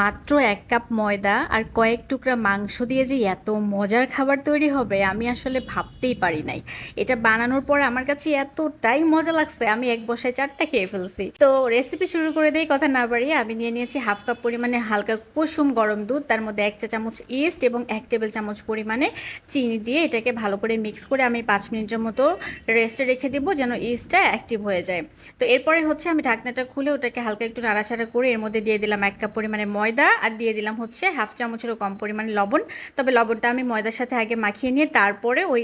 মাত্র এক কাপ ময়দা আর কয়েক টুকরা মাংস দিয়ে যে এত মজার খাবার তৈরি হবে, আমি আসলে ভাবতেই পারি নাই। এটা বানানোর পর আমার কাছে এতটাই মজা লাগছে, আমি এক বসায় চারটা খেয়ে ফেলছি। তো রেসিপি শুরু করে দেই, কথা না বাড়িয়ে আমি নিয়ে নিয়েছি হাফ কাপ পরিমাণে হালকা কুসুম গরম দুধ, তার মধ্যে এক চা চামচ ইস্ট এবং এক টেবিল চামচ পরিমাণে চিনি দিয়ে এটাকে ভালো করে মিক্স করে আমি পাঁচ মিনিটের মতো রেস্টে রেখে দেবো যেন ইস্টটা অ্যাক্টিভ হয়ে যায়। তো এরপরে হচ্ছে আমি ঢাকনাটা খুলে ওটাকে হালকা একটু নাড়াচাড়া করে এর মধ্যে দিয়ে দিলাম এক কাপ পরিমাণে ময়দা আর দিয়ে দিলাম হচ্ছে হাফ চামচেরও কম পরিমাণে লবণ। তবে লবণটা আমি ময়দার সাথে আগে মাখিয়ে নিয়ে তারপরে ওই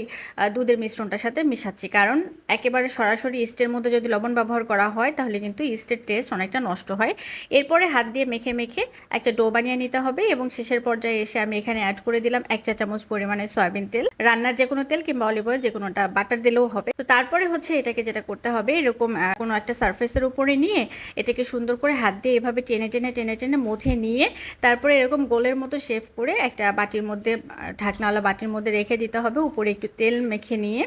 দুধের মিশ্রণটার সাথে মিশাচ্ছি। কারণ একেবারে সরাসরি ইস্টের মধ্যে যদি লবণ ব্যবহার করা হয়, তাহলে কিন্তু ইস্টের টেস্ট অনেকটা নষ্ট হয়। এরপরে হাত দিয়ে মেখে মেখে একটা ডো বানিয়ে নিতে হবে এবং শেষের পর্যায়ে এসে আমি এখানে অ্যাড করে দিলাম এক চা চামচ পরিমাণে সয়াবিন তেল। রান্নার যে কোনো তেল কিংবা অলিভ অয়েল যে কোনোটা বাটার দিলেও হবে। তো তারপরে হচ্ছে এটাকে যেটা করতে হবে, এরকম কোনো একটা সারফেসের উপরে নিয়ে এটাকে সুন্দর করে হাত দিয়ে এভাবে টেনে টেনে টেনে টেনে মথে নিয়ে তারপরে এরকম গোলের মতো শেপ করে একটা বাটির মধ্যে, ঢাকনাওয়ালা বাটির মধ্যে রেখে দিতে হবে, উপরে একটু তেল মেখে নিয়ে।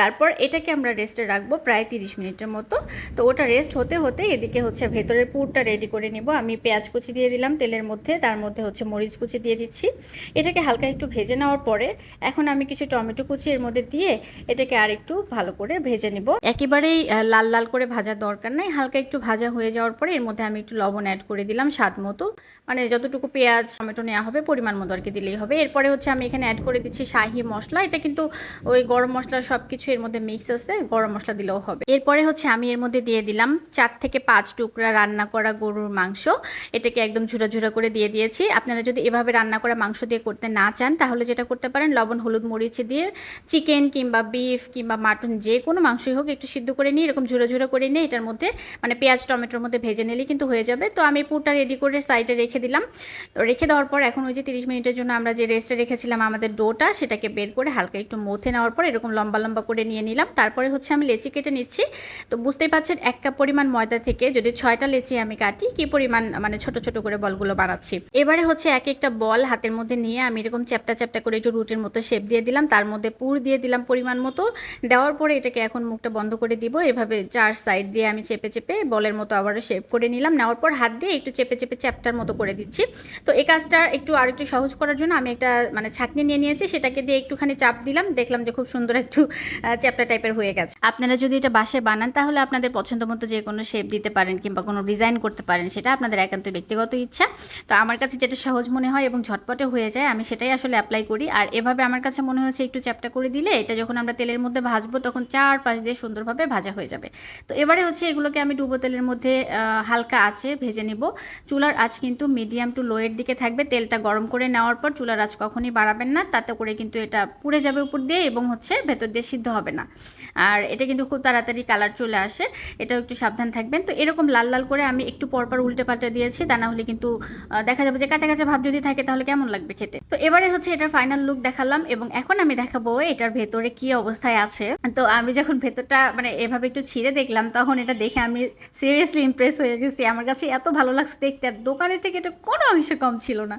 তারপর এটাকে আমরা রেস্টে রাখব প্রায় তিরিশ মিনিটের মতো। তো ওটা রেস্ট হতে হতে এদিকে হচ্ছে ভেতরের পুরটা রেডি করে নিব। আমি পেঁয়াজ কুচি দিয়ে দিলাম তেলের মধ্যে, তার মধ্যে হচ্ছে মরিচ কুচি দিয়ে দিচ্ছি। এটাকে হালকা একটু ভেজে নেওয়ার পরে এখন আমি কিছু টমেটো কুচি এর মধ্যে দিয়ে এটাকে আর একটু ভালো করে ভেজে নিব। একেবারেই লাল লাল করে ভাজার দরকার নাই। হালকা একটু ভাজা হয়ে যাওয়ার পরে এর মধ্যে আমি একটু লবণ অ্যাড করে দিলাম স্বাদ মতো। মানে যতটুকু পেঁয়াজ, টমেটো নেওয়া হবে পরিমাণ মতো আর কি দিলেই হবে। এরপরে হচ্ছে আমি এখানে অ্যাড করে দিচ্ছি শাহি মশলা। এটা কিন্তু ওই গরম মশলা সব কিছু এর মধ্যে মিক্স আছে, গরম মশলা দিলেও হবে। এরপরে হচ্ছে আমি এর মধ্যে দিয়ে দিলাম চার থেকে পাঁচ টুকরা রান্না করা গরুর মাংস। এটাকে একদম ঝুরা ঝুরা করে দিয়ে দিয়েছি। আপনারা যদি এভাবে রান্না করা মাংস দিয়ে করতে না চান, তাহলে যেটা করতে পারেন, লবণ, হলুদ, মরিচ দিয়ে চিকেন কিংবা বিফ কিংবা মাটন যে কোনো মাংসই হোক একটু সিদ্ধ করে নিয়ে এরকম ঝুরা ঝুরা করে নিয়ে এটার মধ্যে মানে পেঁয়াজ, টমেটোর মধ্যে ভেজে নিলে কিন্তু হয়ে যাবে। তো আমি পুরটা রেডি করে সাইডে রেখে দিলাম। তো রেখে দেওয়ার পর এখন ওই যে তিরিশ মিনিটের জন্য আমরা যে রেস্টে রেখেছিলাম আমাদের ডোটা, সেটাকে বের করে হালকা একটু মথে নেওয়ার পর এরকম লম্বা লম্বা করে নিয়ে নিলাম। তারপরে হচ্ছে আমি লেচি কেটে নিচ্ছি। তো বুঝতেই পারছেন এক কাপ পরিমাণ ময়দা থেকে যদি ছয়টা লেচি আমি কাটি, কি পরিমাণ মানে ছোট ছোট করে বলগুলো বানাচ্ছি। এবারে হচ্ছে এক একটা বল হাতের মধ্যে নিয়ে আমি এরকম চ্যাপটা চ্যাপটা করে একটু রুটির মতো শেপ দিয়ে দিলাম। তার মধ্যে পুর দিয়ে দিলাম পরিমাণ মতো। দেওয়ার পরে এটাকে এখন মুখটা বন্ধ করে দিব। এভাবে চার সাইড দিয়ে আমি চেপে চেপে বলের মতো আবারও শেপ করে নিলাম। নেওয়ার পর হাত দিয়ে একটু চেপে চেপে চ্যাপটার মতো করে দিচ্ছি। তো এই কাজটা একটু আর একটু সহজ করার জন্য আমি একটা মানে ছাকনি নিয়ে নিয়েছি, সেটাকে দিয়ে একটুখানি চাপ দিলাম, দেখলাম যে খুব সুন্দর একটু চ্যাপটা টাইপের হয়ে গেছে। আপনারা যদি এটা বাসায় বানান, তাহলে আপনাদের পছন্দ মতো যে কোনো শেপ দিতে পারেন কিংবা কোনো ডিজাইন করতে পারেন, সেটা আপনাদের একান্ত ব্যক্তিগত ইচ্ছা। তো আমার কাছে যেটা সহজ মনে হয় এবং ঝটপটে হয়ে যায়, আমি সেটাই আসলে অ্যাপ্লাই করি। আর এভাবে আমার কাছে মনে হচ্ছে একটু চ্যাপটা করে দিলে, এটা যখন আমরা তেলের মধ্যে ভাজবো, তখন চার পাশ দিয়ে সুন্দরভাবে ভাজা হয়ে যাবে। তো এবারে হচ্ছে এগুলোকে আমি ডুবো তেলের মধ্যে হালকা আঁচে ভেজে নিব। চুলার আঁচ কিন্তু মিডিয়াম টু লোয়ের দিকে থাকবে। তেলটা গরম করে নেওয়ার পর চুলার আঁচ কখনই বাড়াবেন না। তাতে করে কিন্তু এটা পুড়ে যাবে উপর দিয়ে এবং হচ্ছে ভেতর দিয়ে সিদ্ধ হবে না। আর এটা কিন্তু খুব তাড়াতাড়ি কালার চলে আসে। এটাও একটু সাবধান থাকবেন। তো এরকম লাল লাল করে আমি একটু পরপর উল্টে পাল্টে দিয়েছি। তা না হলে কিন্তু দেখা যাবে যে কাঁচা কাঁচা ভাব যদি থাকে তাহলে কেমন লাগবে খেতে? তো এবারে হচ্ছে এটার ফাইনাল লুক দেখালাম এবং এখন আমি দেখাবো এটার ভেতরে কি অবস্থায় আছে। তো আমি যখন ভেতরটা মানে এভাবে একটু ছিঁড়ে দেখলাম, তখন এটা দেখে আমি সিরিয়াসলি ইমপ্রেস হয়ে গেছি। আমার কাছে এত ভালো লাগছে দেখতে। আর দোকানের থেকে এটা কোনো অংশে কম ছিল না।